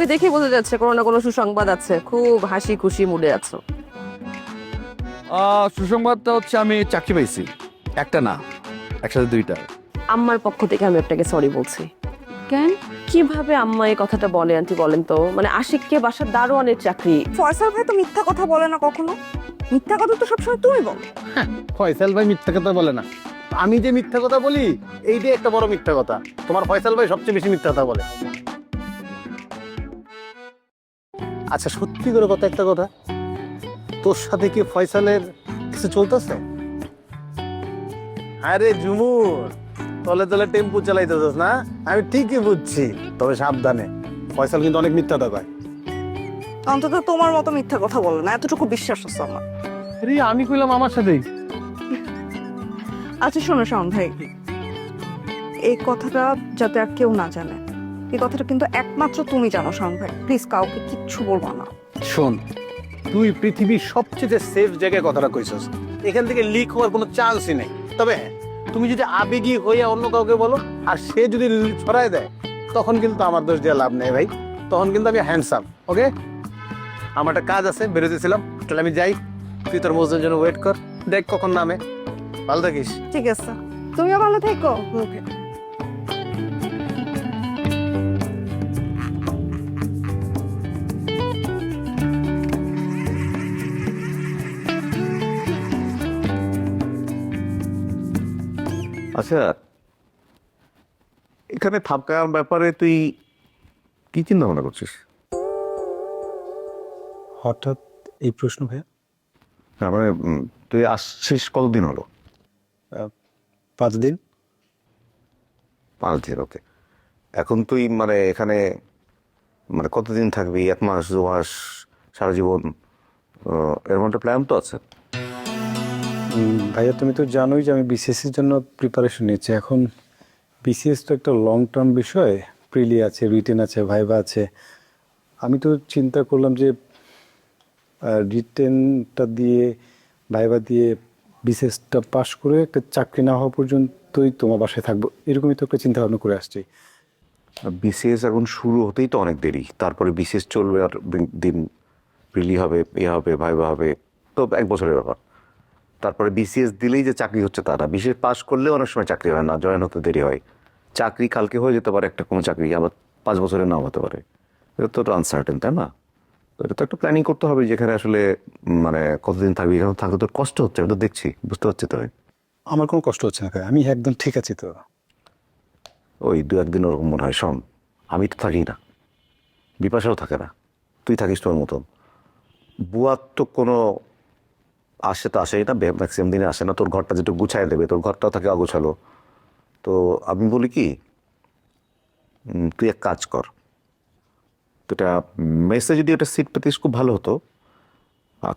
তোমাকে দেখে বোঝা যাচ্ছে কোনো না কোনো সুসংবাদ আছে। খুব হাসি খুশি মুডে আছো। সুসংবাদটা হচ্ছে আমি চাকরি পাইছি। একটা না একসাথে দুইটা। আম্মার পক্ষ থেকে আমি আপনাকে সরি বলছি। কেন? কীভাবে আম্মা এই কথাটা বলে আন্টি বলেন তো? মানে আশিককে বাসার দারোয়ানের চাকরি। ফয়সাল ভাই তো মিথ্যা কথা বলে না কখনো? মিথ্যা কথা তো সবসময় তুমি বলো। ফয়সাল ভাই মিথ্যা কথা বলে না। আমি যে মিথ্যা কথা বলি এইটাই একটা বড় মিথ্যা কথা। তোমার ফয়সাল ভাই সবচেয়ে বেশি মিথ্যা কথা বলে। আচ্ছা সত্যি করে কথা একটা কথা। তোর সাথে কি ফয়সালের কিছু চলতেছে? আরে ঝুমুর তলে তলে টেম্পু চালাইতেছিস না? আমি ঠিকই বুঝছি তবে সাবধানে। ফয়সাল কিন্তু অনেক মিথ্যা কথা কয়। অন্তত তোমার মতো মিথ্যা কথা বলে না এতটুকু বিশ্বাস আছে আমার। আরে আমি কইলাম আমার সাথেই। আচ্ছা শোনো শাওন ভাই। এই কথাটা যাতে আর কেউ না জানে। এই কথাটা কিন্তু একমাত্র তুমি জানো শাওন ভাই। প্লিজ কাউকে কিচ্ছু বলব না। শোন তুই পৃথিবীর সবচেয়ে সেফ জায়গায় কথাটা কইছস। এখান থেকে লিক হওয়ার কোনো চান্সই নেই। তবে হ্যাঁ, তুমি যদি আবেগী হইয়া অন্য কাউকে বলো আর সে যদি ছড়ায় দেয় তখন কিন্তু আমার দোষ দিয়ে লাভ নেই ভাই। তখন কিন্তু আমি হ্যান্ডসাম ওকে আমার একটা কাজ আছে বেরোতেছিলাম। তাহলে আমি যাই। তুই তোর মজুর জন্য ওয়েট কর। দেখ কখন নামে। ভালো থাকিস। ঠিক আছে। তুমিও ভালো থেকো। ওকে। আচ্ছা এখানে থাকার ব্যাপারে তুই কি চিন্তা ভাবনা করছিস? হঠাৎ এই প্রশ্ন ভাইয়া? না, মানে উম, তুই আসছিস কতদিন হলো? পাঁচ দিন। পাঁচ দিন ওকে। এখন তুই মানে এখানে মানে কতদিন থাকবি? এক মাস দু মাস সারা জীবন আহ, এরকম একটা প্ল্যান তো আছে? ভাইয়া, তুমি তো জানোই যে আমি বিসিএস এর জন্য প্রিপারেশন নিচ্ছি এখন বিসিএস তো একটা লং টার্ম বিষয় প্রিলি আছে রিটেন আছে ভাইবা আছে। আমি তো চিন্তা করলাম যে রিটেনটা দিয়ে ভাইবা দিয়ে বিসিএসটা পাশ করে একটা চাকরি না হওয়া পর্যন্তই তোমার বাসায় থাকব। এরকমই তো একটা চিন্তা ভাবনা করে আসছি। বিসিএস এখন শুরু হতেই তো অনেক দেরি। তারপরে বিসিএস চলবে আর দিন প্রিলি হবে, এ হবে ভাইবা হবে। তো এক বছরের ব্যাপার। তারপরে বিসিএস দিলেই যে চাকরি হচ্ছে তারা বিশেষ পাশ করলেও অনেক সময় চাকরি হয় না জয়েন হতে দেরি হয়। চাকরি কালকে হয়ে যেতে পারে একটা কোনো চাকরি আবার পাঁচ বছরে নাও হতে পারে। এটা তো আনসার্টেন তাই না? তো এটা তো একটা প্ল্যানিং করতে হবে যেখানে আসলে মানে কতদিন থাকবি এখানে থাকতে তোর কষ্ট হচ্ছে আমি তো দেখছি বুঝতে পারছি তো? আমার কোনো কষ্ট হচ্ছে না ভাই আমি একদম ঠিক আছি তো। ওই দু একদিন ওরকম মনে হয় শোন আমি তো থাকি না। বিপাশাও থাকে না তুই থাকিস তোর মতন। বুয়ার তো কোনো আসে তো আসেই না ম্যাক্সিমাম দিনে আসে না। তোর ঘরটা যেটা গুছায় দেবে, তোর ঘরটাও থাকে অগোছালো। তো আমি বলি কি তুই এক কাজ কর। তো এটা মেসে যদি ওটা সিট পেতিস, খুব ভালো হতো।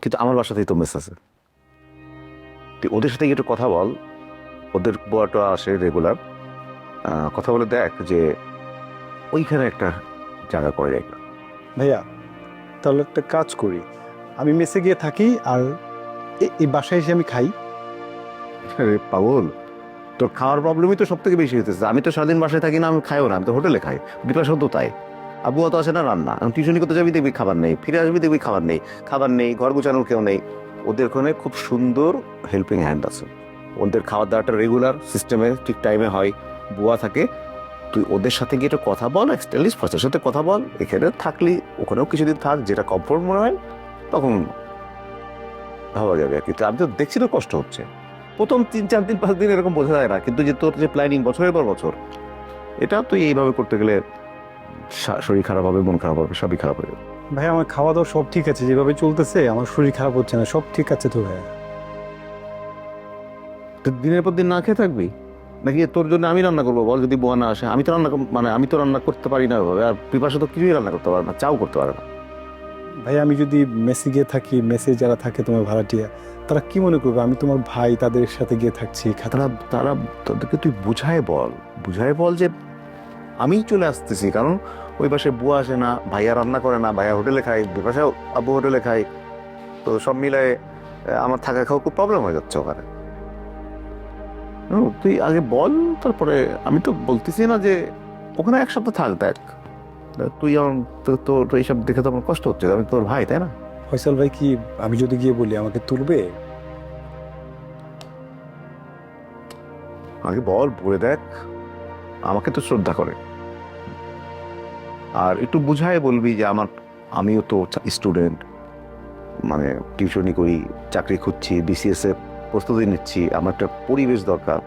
কিন্তু আমার বাসাতেই তো মেস আছে। তুই ওদের সাথে একটু কথা বল। ওদের বুয়াটা আসে রেগুলার কথা বলে দেখ যে ওইখানে একটা জায়গা করে যায় ভাইয়া, তাহলে একটা কাজ করি। আমি মেসে গিয়ে থাকি আর এই বাসায় এসে আমি খাই। আরে পাগল, তোর খাওয়ার প্রবলেমই তো সব থেকে বেশি হতেছে আমি তো সারাদিন বাসায় থাকি না, আমি খাইও না, আমি তো হোটেলে খাই। বিপাশাও তো তাই। আবুয়া তো আসে না রান্না। আমি টিউশনি করতে যাবি, দেখবি খাবার নেই। ফিরে আসবি, দেখবি খাবার নেই। খাবার নেই, ঘর গুছানোর কেউ নেই। ওদের ওখানে খুব সুন্দর হেল্পিং হ্যান্ড আছে। ওদের খাওয়া দাওয়াটা রেগুলার সিস্টেমে ঠিক টাইমে হয়। বুয়া থাকে। তুই ওদের সাথে গিয়ে একটু কথা বল লিস্ট ফার্স্টের সাথে কথা বল। এখানে থাকলি, ওখানেও কিছুদিন থাক, যেটা কমফোর্ট মনে হয়, তখন ভাবা যাবে আর কি। আমি তো দেখছি তো কষ্ট হচ্ছে। প্রথম তিন চার দিন পাঁচ দিন এরকম বোঝা যায় না কিন্তু যে তোর যে প্ল্যানিং বছরের পর বছর এটা তুই এইভাবে করতে গেলে শরীর খারাপ হবে মন খারাপ হবে সবই খারাপ হয়ে যাবে। ভাই আমার খাওয়া দাওয়া সব ঠিক আছে যেভাবে চলতেছে আমার শরীর খারাপ হচ্ছে না সব ঠিক আছে তো ভাইয়া তো দিনের পর দিন না খেয়ে থাকবি? নাকি তোর জন্য আমি রান্না করব? বল যদি বোয়া না আসে আমি তো রান্না মানে আমি তো রান্না করতে পারি না আর পিপাসা তো কিছুই রান্না করতে পারে না চাও করতে পারে না। ভাই, আমি যদি মেসে গিয়ে থাকি, মেসে যারা থাকে তোমার ভাড়াটিয়া, তারা কি মনে করবে? আমি তোমার ভাই, তাদের সাথে গিয়ে থাকছি তারা তারা তাদেরকে তুই বুঝায় বল। বুঝায় বল যে আমি চলে আসতেছি, কারণ ওই পাশে বুয়া আসে না, ভাইয়া রান্না করে না, ভাইয়া হোটেলে খায় বিপাশা আব্বু হোটেলে খায়। তো সব মিলায় আমার থাকা খাওয়া খুব প্রবলেম হয়ে যাচ্ছে ওখানে। তুই আগে বল, তারপরে আমি তো বলতেছি না যে ওখানে এক সপ্তাহ থাক, দেখ। তুই আমার তো- তো তো এইসব দেখে তো আমার কষ্ট হচ্ছে আমি তোর ভাই তাই না? ফয়সাল ভাই কি আমি যদি গিয়ে বলি আমাকে তুলবে? আগে বল বলে দেখ আমাকে তো শ্রদ্ধা করে। আর একটু বুঝায় বলবি যে আমার আমিও তো স্টুডেন্ট মানে টিউশনি করি চাকরি খুঁজছি বিসিএস এ প্রস্তুতি নিচ্ছি আমার একটা পরিবেশ দরকার।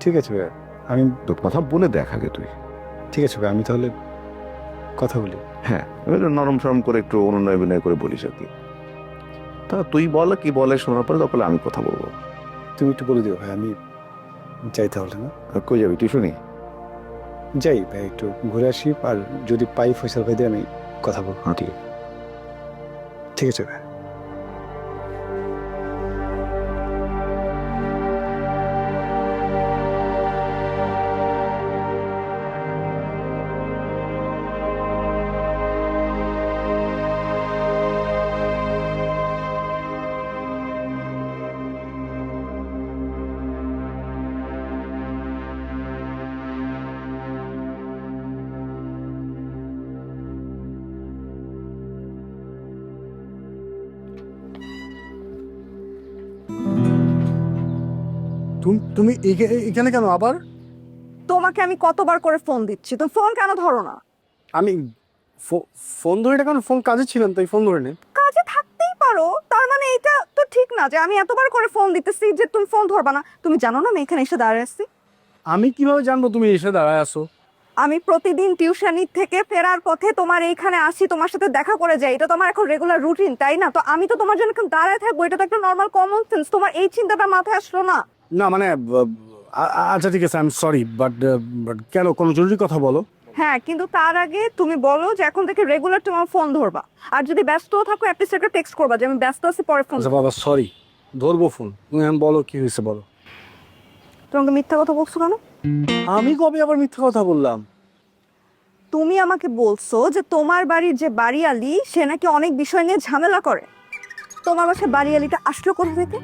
ঠিক আছে ভাই আমি তো কথা বলে দেখ আগে তুই। ঠিক আছে ভাই আমি তাহলে কথা বলি। হ্যাঁ একটু নরম সরম করে একটু অনুনয় বিনয় করে বলিস আর কি। তা তুই বল কি বলে শোনার পরে তখন আমি কথা বলব। তুমি একটু বলে দিও ভাই আমি যাই তাহলে না? কই যাবি টিউশনি? যাই ভাই একটু ঘুরে আসি আর যদি পাই ফয়সাল ভাই দিয়ে আমি কথা বলব। হ্যাঁ ঠিক আছে। ঠিক আছে ভাই। তুমি তুমি এখানে কেন আবার? তোমাকে আমি কতবার করে ফোন দিচ্ছি? তুমি ফোন কেন ধরো না? আমি ফো- ফোন ধরে এটা কারণ ফোন কাজে ছিলাম তাই ফোন ধরে নে। কাজে থাকতেই পারো। তার মানে এটা তো ঠিক না যে আমি এতবার করে ফোন দিতেছি যে তুমি ফোন ধরবা না। তুমি জানো না আমি এখানে এসে দাঁড়িয়ে আসছি আমি কীভাবে জানব তুমি এসে দাঁড়ায় আসো আমি প্রতিদিন টিউশনি থেকে ফেরার পথে তোমার এইখানে আসি তোমার সাথে দেখা করে যাই। এটা তোমার এখন রেগুলার রুটিন তাই না? তো আমি তো তোমার জন্য দাঁড়ায় থাকব। এটা তো একটা নর্মাল কমন সেন্স তোমার এই চিন্তাটা মাথায় আসলো না? না মানে আচ্ছা ঠিক আছে I am sorry but but কেন কোনো জরুরি কথা বলো। হ্যাঁ কিন্তু তার আগে তুমি বলো যে এখন থেকে রেগুলার তোমার ফোন ধরবা। আর যদি ব্যস্ত থাকো অ্যাটলিস্ট একটা টেক্সট করবা যে আমি ব্যস্ত আছি পরে ফোন আচ্ছা বাবা সরি ধরবো ফোন তুমি এখন বলো কি হয়েছে বলো। তোমাকে মিথ্যা কথা বলছো কেন? আমি কবে আবার মিথ্যা কথা বললাম? তুমি আমাকে বলছো যে তোমার বাড়ির যে বাড়িয়ালি সে নাকি অনেক বিষয় নিয়ে ঝামেলা করে। তোমার বাসায় বাড়িয়ালিটা আসলো কোথা থেকে?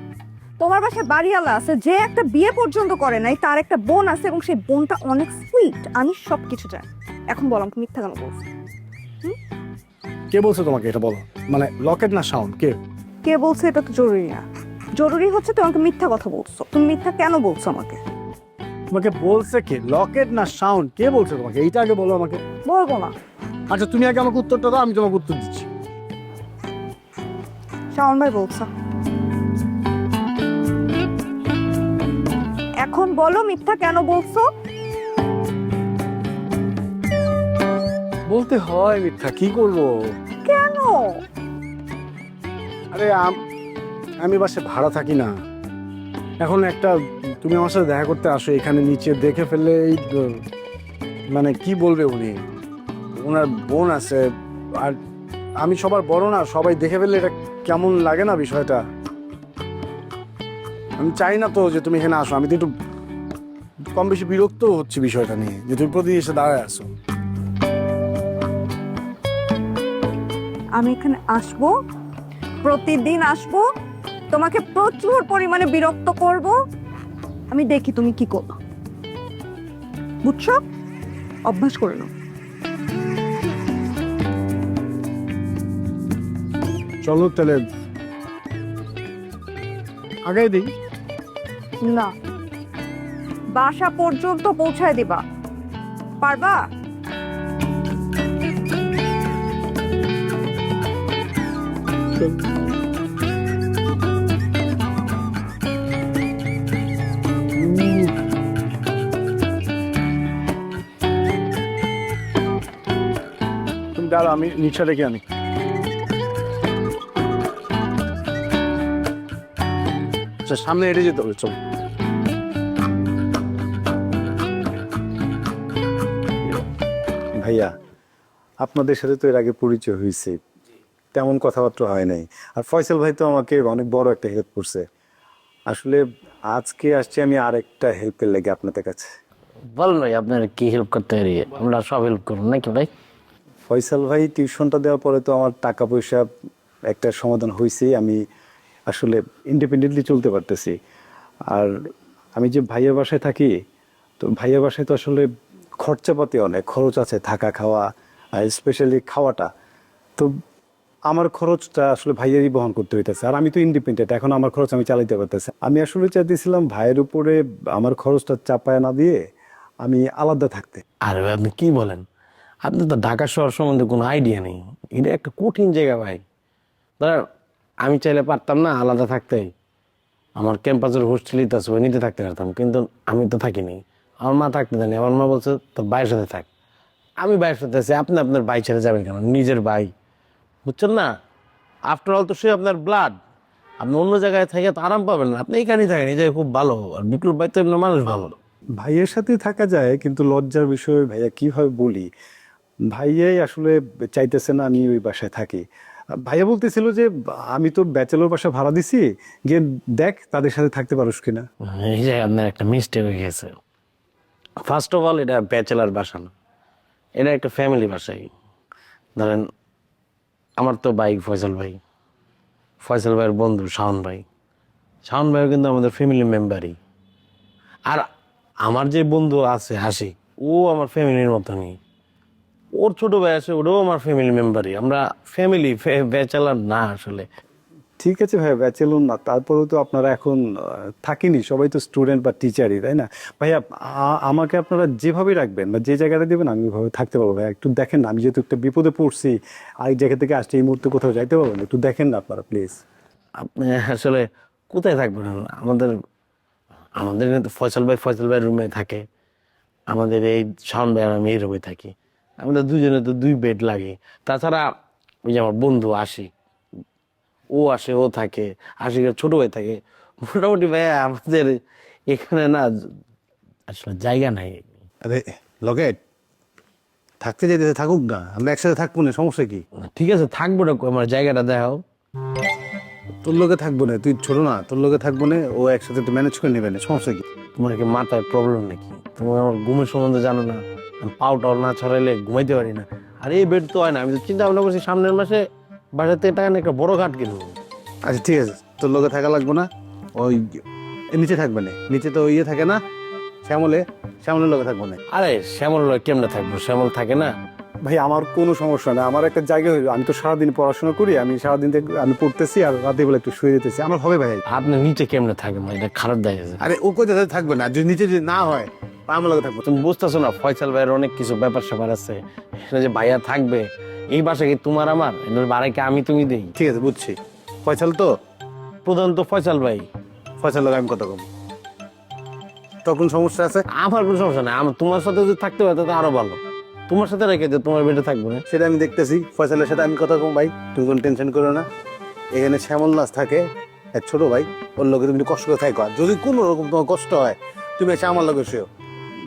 তোমার বাসায় বাড়িওয়ালা আছে যে একটা বিয়ে পর্যন্ত করে নাই তার একটা বোন আছে এবং সেই বোনটা অনেক সুইট আমি সব কিছু চাই এখন বলো আমাকে মিথ্যা কেন বলছো? কে বলছে তোমাকে এটা বলো? মানে লকেট না সাউন্ড কে? কে বলছে এটা তো জরুরি না। জরুরি হচ্ছে তোমাকে মিথ্যা কথা বলছো। তুমি মিথ্যা কেন বলছো আমাকে? তোমাকে বলছে কে? লকেট না সাউন্ড কে বলছে তোমাকে? এইটা আগে বলো আমাকে। বলব না। আচ্ছা তুমি আগে আমাকে উত্তরটা দাও আমি তোমাকে উত্তর দিচ্ছি। শাওন ভাই বলছো। এখন বলো মিথ্যা কেন বলছো? বলতে হয় মিথ্যা কি করব? কেন? আরে আম- আমি বাসে ভাড়া থাকি না। এখন একটা তুমি আমার সাথে দেখা করতে আসো এখানে নিচে দেখে ফেললে এই মানে কি বলবে উনি? ওনার বোন আছে আর আমি সবার বড় না সবাই দেখে ফেললে এটা কেমন লাগে না বিষয়টা? আমি চাই না তো যে তুমি এখানে আসো। আমি তো একটু কম বেশি বিরক্ত হচ্ছে বিষয়টা নিয়ে যে তুমি প্রতিদিন এসে দাঁড়ায় আসো আমি এখানে আসব প্রতিদিন আসব তোমাকে প্রচুর পরিমাণে বিরক্ত করব। আমি দেখি তুমি কি করো। বুঝছ? অভ্যাস করে নাও। চলো তাহলে। আগে দিই। না। বাসা পর্যন্ত পৌঁছায় দিবা। পারবা? দাঁড়া আমি নিচে রেখে আনি। আচ্ছা সামনে হেঁটে যেতে হবে, চল। ভাইয়া আপনাদের সাথে তো এর আগে পরিচয় হয়েছে। তেমন কথাবার্তা হয় নাই। আর ফয়সাল ভাই তো আমাকে অনেক বড় একটা হেল্প করছে। আসলে আজকে আসছি আমি আরেকটা হেল্পের লেগে আপনাদের কাছে। বলেন ভাই আপনার কি হেল্প করতে পারি? আমরা সব হেল্প করুন নাকি ভাই? ফয়সাল ভাই টিউশনটা দেওয়ার পরে তো আমার টাকা পয়সা একটা সমাধান হয়েছে আমি আসলে ইন্ডিপেন্ডেন্টলি চলতে পারতেছি। আর আমি যে ভাইয়ের বাসায় থাকি তো ভাইয়ের বাসায় তো আসলে খরচাপাতি অনেক, খরচ আছে থাকা খাওয়া স্পেশালি খাওয়াটা। তো আমার খরচটা আসলে ভাইয়েরই বহন করতে হইতেছে। আর আমি তো ইন্ডিপেন্ডেন্ট এখন আমার খরচ আমি চালাইতে পারতেছি আমি আসলে চাইতেছিলাম ভাইয়ের উপরে আমার খরচটা চাপায় না দিয়ে আমি আলাদা থাকতে। আর আপনি কি বলেন? আপনি তো ঢাকা শহর সম্বন্ধে কোনো আইডিয়া নেই। এটা একটা কঠিন জায়গা ভাই। ধরেন, আমি চাইলে পারতাম না আলাদা থাকতে। আমার ক্যাম্পাসের হোস্টেলই তো নিতে থাকতে পারতাম। কিন্তু আমি তো থাকিনি। আমার মা থাকতে জানি আমার মা বলছে তোর ভাইয়ের সাথে থাক। আমি ভাইয়ের সাথে আছি আপনি আপনার ভাই ছেড়ে যাবেন কেন? নিজের ভাই। বুঝছেন না? আফটার অল তো সে আপনার ব্লাড আপনি অন্য জায়গায় থেকে তো আরাম পাবেন না। আপনি এখানেই থাকেন এই জায়গায় খুব ভালো। আর বিপ্লব ভাই তো এমনি মানুষ ভালো। ভাইয়ের সাথে থাকা যায় কিন্তু লজ্জার বিষয়ে ভাইয়া কীভাবে বলি? ভাইয়াই আসলে চাইতেছে না আমি ওই বাসায় থাকি। ভাইয়া বলতেছিল যে আমি তো ব্যাচেলর বাসা ভাড়া দিছি গিয়ে দেখ তাদের সাথে থাকতে পারোস কিনা? এই যে আপনার একটা মিস্টেক হয়ে গেছে। ফার্স্ট অফ অল এটা ব্যাচেলার বাসা না। এটা একটা ফ্যামিলি বাসাই ধরেন, আমার তো ভাই ফয়সাল ভাই। ফয়সাল ভাইয়ের বন্ধু শাওন ভাই। শাওন ভাইও কিন্তু আমাদের ফ্যামিলি মেম্বারই আর আমার যে বন্ধু আছে হাসি, ও আমার ফ্যামিলির মতনই। ওর ছোট ভাই আছে, ওটাও আমার ফ্যামিলি মেম্বারই আমরা ফ্যামিলি ব্যাচেলার না আসলে। ঠিক আছে ভাইয়া ব্যাচেলর না, তারপরেও তো আপনারা এখন থাকিনি, সবাই তো স্টুডেন্ট বা টিচারই তাই না? ভাইয়া আমাকে আপনারা যেভাবে রাখবেন বা যে জায়গাটা দেবেন, আমি ওইভাবে থাকতে পারব ভাইয়া। একটু দেখেন না, আমি যেহেতু একটা বিপদে পড়ছি আরেক জায়গা থেকে আসছি এই মুহূর্তে কোথাও যাইতে পারব না, একটু দেখেন না আপনারা প্লিজ আপনি আসলে কোথায় থাকবেন? আমাদের আমাদের ফয়সাল ভাই ফয়সাল ভাই রুমে থাকে। আমাদের এই শাওন ভাই আমি এই রুমে থাকি। আমাদের দুজনে তো দুই বেড লাগে। তাছাড়া, ওই যে আমার বন্ধু আসি ও আসে ও থাকে আশিকের ছোট ভাই থাকে। মোটামুটি ভাই আমাদের এখানে না আসলে জায়গা নাই। আরে লকেট থাকতে যেতে থাকুক না আমরা একসাথে থাকব না সমস্যা কি? ঠিক আছে থাকব না আমার জায়গাটা দেখাও। তোর লোকে থাকব না তুই ছোট না তোর লোকে থাকব না ও একসাথে তো ম্যানেজ করে নেবে না সমস্যা কি? তোমার কি মাথায় প্রবলেম নাকি? তুমি আমার ঘুমের সম্বন্ধে জানো না। পাও টাও না ছড়াইলে ঘুমাইতে পারি না। আর এই বেড তো হয় না আমি তো চিন্তা ভাবনা করছি সামনের মাসে বাসার থেকে টাকা নিয়ে একটা বড় ঘাট কিনবো। আচ্ছা ঠিক আছে। তোর লোকে থাকা লাগবো না। ওই নিচে থাকবে না। নিচে তো ইয়ে থাকে না শ্যামলে। শ্যামলের লোকে থাকব না। আরে শ্যামল লয় কেমনে থাকব? শ্যামল থাকে না। ভাই আমার কোনো সমস্যা নেই আমার একটা জায়গা হইল আমি তো সারাদিন পড়াশোনা করি আমি সারাদিন আমি পড়তেছি আর রাতে বেলা একটু শুয়ে যেতেছি আমার হবে ভাই। আপনি নিচে কেমনে থাকেন ভাই? এটা খারাপ দেখা যায় আরে ও কোথায় থাকবে না? যদি নিচে যদি না হয় আমার লোকে থাকব। তুমি বুঝতেছো না ফয়সাল ভাইয়ের অনেক কিছু ব্যাপার স্যাপার আছে যে ভাইয়া থাকবে এই বাসা কি তোমার আমার? এটার ভাড়া কি আমি তুমি দেই। ঠিক আছে বুঝছি। ফয়সাল তো? প্রধান তো ফয়সাল ভাই। ফয়সাল আমি কথা কম। তোর কোন সমস্যা আছে? আমার কোনো সমস্যা নাই। আমার তোমার সাথে যদি থাকতে পারতো তো আরও ভালো। তোমার সাথে রেখে যে তোমার বেডে থাকব না সেটা আমি দেখতেছি। ফয়সালের সাথে আমি কথা কম ভাই। তুমি কোনো টেনশন করো না। এখানে শ্যামল নাচ থাকে এক ছোট ভাই। ওর লোকে তুমি কষ্ট করে থাকো। আর যদি কোনো রকম তোমার কষ্ট হয় তুমি এসে আমার লোকে শুয়েও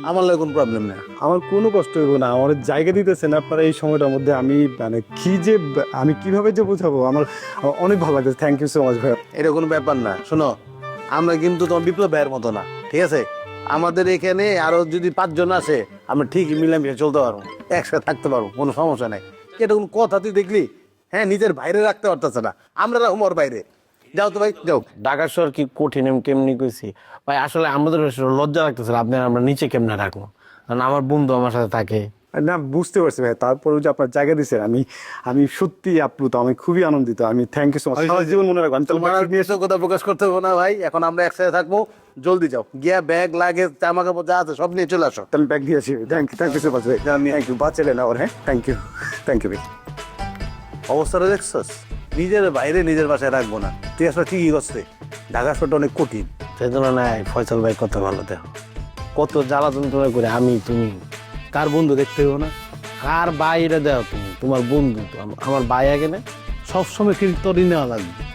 আমার লোকে কোনো প্রবলেম নেই। আমার কোনো কষ্ট হইব না আমার জায়গা দিতেছেন আপনারা এই সময়টার মধ্যে আমি মানে কি যে আমি কীভাবে যে বোঝাবো আমার অনেক ভালো লাগছে থ্যাংক ইউ সো মাচ ভাই এটা কোনো ব্যাপার না। শোনো আমরা কিন্তু তোমার বিপ্লব ভাইয়ের মতো না ঠিক আছে? আমাদের এখানে আরও যদি পাঁচজন আছে আমরা ঠিকই মিলামিশে চলতে পারব একসাথে থাকতে পারব কোনো সমস্যা নাই। এটা কোনো কথা তুই দেখলি? হ্যাঁ নিজের বাইরে রাখতে পারতেছে না আমরা রাখব ওর বাইরে যাও তো ভাই যাও। ঢাকা শহর কি কঠিন আমি কেমনি কইছি? ভাই আসলে আমাদের লজ্জা লাগতেছে আপনার আমরা নিচে কেমনে রাখব কারণ আমার বন্ধু আমার সাথে থাকে। না বুঝতে পারছি ভাই তারপরেও যে আপনার জায়গা দিচ্ছেন আমি আমি সত্যি আপ্লুত আমি খুবই আনন্দিত আমি থ্যাংক ইউ সো মাচ সারা জীবন মনে রাখব আমি তোমার নিয়ে কথা প্রকাশ করতে হবে না ভাই এখন আমরা একসাথে থাকব জলদি যাও গিয়া ব্যাগ লাগে জামা কাপড় যা আছে সব নিয়ে চলে আসো। তাহলে ব্যাগ দিয়ে আসি thank you thank you so much ভাই থ্যাংক ইউ বাঁচালেন আমার হ্যাঁ থ্যাংক ইউ থ্যাংক ইউ ভাই। অবস্থাটা দেখছস নিজের বাইরে নিজের বাসায় রাখব না। তুই আসলে ঠিকই করছে ঢাকা শহরটা অনেক কঠিন। সেই জন্য নাই ফয়সল ভাই কত ভালো, দেখো। কত জ্বালা যন্ত্রণা করে আমি, তুমি, কার বন্ধু দেখতে হবে না? কার বাইরে দেও তুমি? তোমার বন্ধু তো আমার ভাই আগে না, সবসময় কিন্তু নেওয়া লাগবে।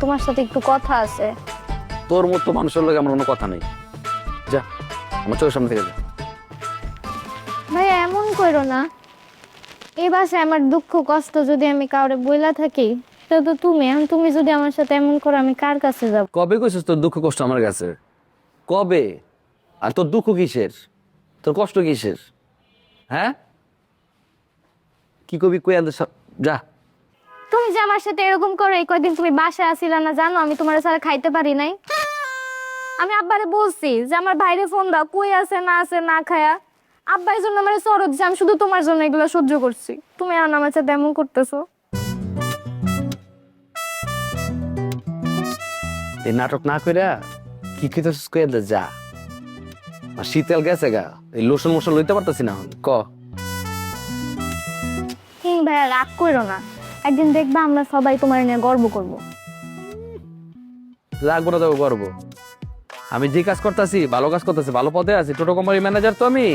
তোমার সাথে একটু কথা আছে। তোর মতো মানুষের লোক আমার কোনো কথা নেই। যা আমার চোখের সামনে থেকে যা। ভাইয়া এমন করো না। এই আমার দুঃখ কষ্ট যদি আমি কাউরে বইলা থাকি তো তো তুমি এখন তুমি যদি আমার সাথে এমন করো আমি কার কাছে যাব? কবে কইছিস তোর দুঃখ কষ্ট আমার কাছে? কবে? আর তোর দুঃখ কিসের? তোর কষ্ট কিসের? হ্যাঁ? কি কবি কই যা। তুমি যে আমার সাথে এরকম করো এই কয়দিন তুমি বাসায় আসিলা না জানো আমি তোমার সাথে খাইতে পারি নাই। আমি আব্বারে বলছি যে আমার বাইরে ফোন দাও কই আছে না আছে না খায়া। আব্বা এই জন্য আমার সরদ যে আমি শুধু তোমার জন্য এগুলো সহ্য করছি। তুমি আর আমার সাথে এমন করতেছো। এই নাটক না কইরা কি কইতেছিস কই আনতে যা। আর শীতল গেছে গা এই লোশন মোশন লইতে পারতাছি না। ক? হুম ভাইয়া রাগ করো না। একদিন দেখবা আমরা সবাই তোমার নিয়ে গর্ব করব। রাখব না যাব করব আমি যে কাজ করতেছি ভালো কাজ করতেছি ভালো পদে আছি। টোটো কোম্পানির ম্যানেজার তো আমি।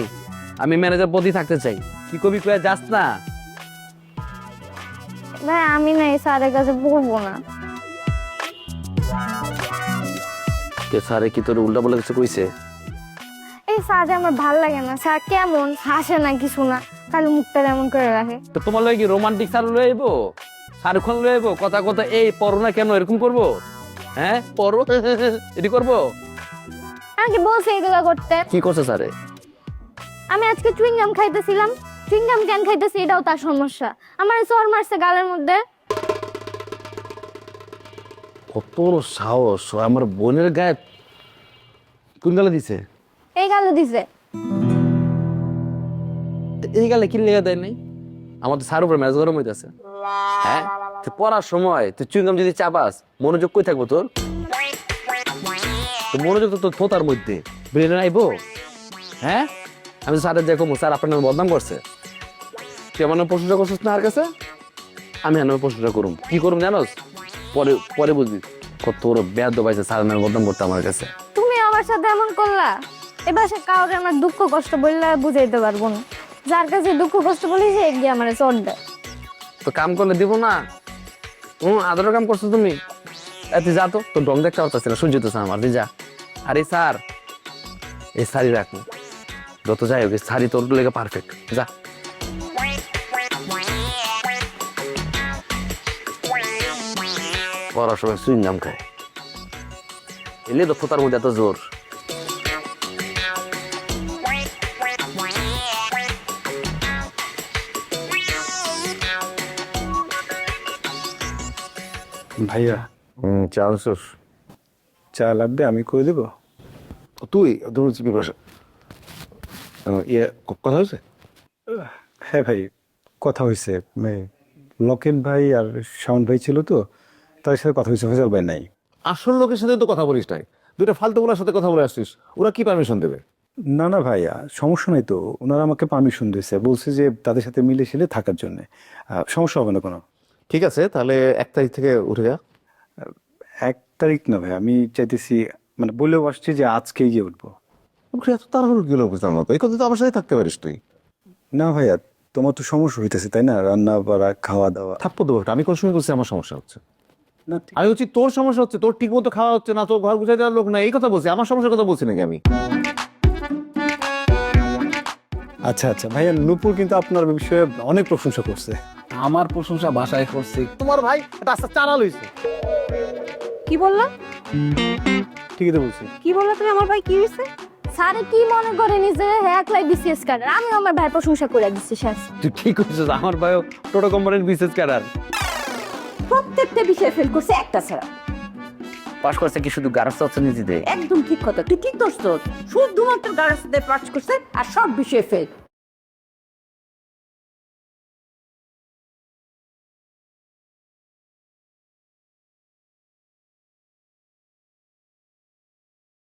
আমি ম্যানেজার পদই থাকতে চাই। কি কবি কয়ে যাস না? ভাই আমি না এই স্যারের কাছে পড়ব না। কে স্যারে কি তোর উল্টা বলে কিছু কইছে? এই স্যার আমার ভালো লাগে না। স্যার কেমন? হাসে না কিছু না। খালি মুখটা এমন করে রাখে। তো তোমার লাগে কি রোমান্টিক স্যার লয়ে আইবো? শাহরুখ খান লয়ে আইবো? কথা কথা এই পড়ো না কেন এরকম করব? হ্যাঁ পড়ো এটি করব? আমাকে বলছে এগুলো করতে। কি করছে স্যারে আমি আজকে চুইংগাম খাইতেছিলাম। চুইংগাম কেন খাইতেছি এটাও তার সমস্যা। আমার চর মারছে গালের মধ্যে। কত সাহস আমার বোনের গায়ে কোন গালে দিছে? এই গালে দিছে। এই গালে লেগে দেয় নাই? আমার তো উপরে ম্যাচ গরম হইতেছে। হ্যাঁ? তুই পড়ার সময়, তুই চুইংগাম যদি চাপাস, মনোযোগ কই থাকব তোর? মনোযোগ তো তোর থোতার মধ্যে। ব্রেনে আইবো? হ্যাঁ? আমি স্যারের কমু, স্যার আপনার নামে বদনাম করছে। তুই আমার নামে প্রশংসা করছিস না আর কাছে? আমি আমার প্রশংসা করুম। কি করুম জানোস? পরে পরে বুঝবি। কত বড় ব্যাধ পাইছে স্যারের নামে বদনাম করতে আমার কাছে। তুমি আমার সাথে এমন করলা? এবার সে কাউকে আমার দুঃখ, কষ্ট বললে বুঝাইতে পারব না। যার কাছে দুঃখ কষ্ট বলি সে গিয়ে আমার চর দেয়। তো কাম করলে দিব না। হুম আদরের কাম করছ তুমি? এ, তুই যা তো তোর ডং দেখতে পারতাছি না সহ্য হইতেছে আমার তুই যা। আরে স্যার এই শাড়ি রাখো যত যাই হোক শাড়ি তোর লেগে পারফেক্ট যা। পড়ার সময় সুইংগাম খায়। এলে ফোতার মধ্যে এত জোর। ভাইয়া। হুম চান্সস চা লাগবে আমি করে দেবো। তুই? ধরুন প্রিপারেশন ইয়ে কথা হয়েছে? হ্যাঁ ভাই কথা হয়েছে। লকেট ভাই আর শাওন ভাই ছিল তো তাদের সাথে কথা হয়েছে ফেজাল ভাই নাই। আসল লোকের সাথে তো কথা বলিস নাই। দুইটা ফালতু বলার সাথে কথা বলে আসছিস। ওরা কি পারমিশন দেবে? না না ভাইয়া সমস্যা নেই তো। ওনারা আমাকে পারমিশন দিয়েছে। বলছে যে তাদের সাথে মিলে শিলে থাকার জন্য। সমস্যা হবে না কোনো? ঠিক আছে তাহলে এক তারিখ থেকে উঠে যা। এক তারিখ না ভাই আমি চাইতেছি মানে বলেও আসছি যে আজকেই গিয়ে উঠবো। এত তাড়াহুড়ো গেল বুঝলাম না তো? এই কথা তো আমার সাথে থাকতে পারিস তুই। না ভাইয়া তোমার তো সমস্যা হইতেছে তাই না? রান্না বাড়া খাওয়া দাওয়া থাপ্পো দেবো আমি কোন সময় করছি আমার সমস্যা হচ্ছে। না আমি হচ্ছি তোর সমস্যা হচ্ছে তোর ঠিক মতো খাওয়া হচ্ছে না তোর ঘর গুছাই দেওয়ার লোক না এই কথা বলছি আমার সমস্যার কথা বলছি নাকি আমি? আচ্ছা আচ্ছা ভাইয়া নূপুর কিন্তু আপনার বিষয়ে অনেক প্রশংসা করছে। আমার প্রশংসা বাসায় করছি। তোমার ভাই রাস্তা চালা লইছে। কি বললা? ঠিকই তো বলছি। কি বললা তুমি? আমার ভাই কি হয়েছে স্যারে কি মনে করে নিজে হ্যাঁ একলাই বিসিএস কাটার আমি আমার ভাই প্রশংসা করে দিচ্ছি শেষ তুই ঠিক কইছিস আমার ভাইও টোটো কোম্পানির বিশেষ ক্যাডার প্রত্যেকটা বিষয়ে ফেল করছে একটা ছাড়া। পাশ করছে কি শুধু গার্হস্থ অর্থনীতিতে একদম ঠিক কথা তুই ঠিক দোষ তোর শুধুমাত্র গাড়াতে পাস করছে আর সব বিষয়ে ফেল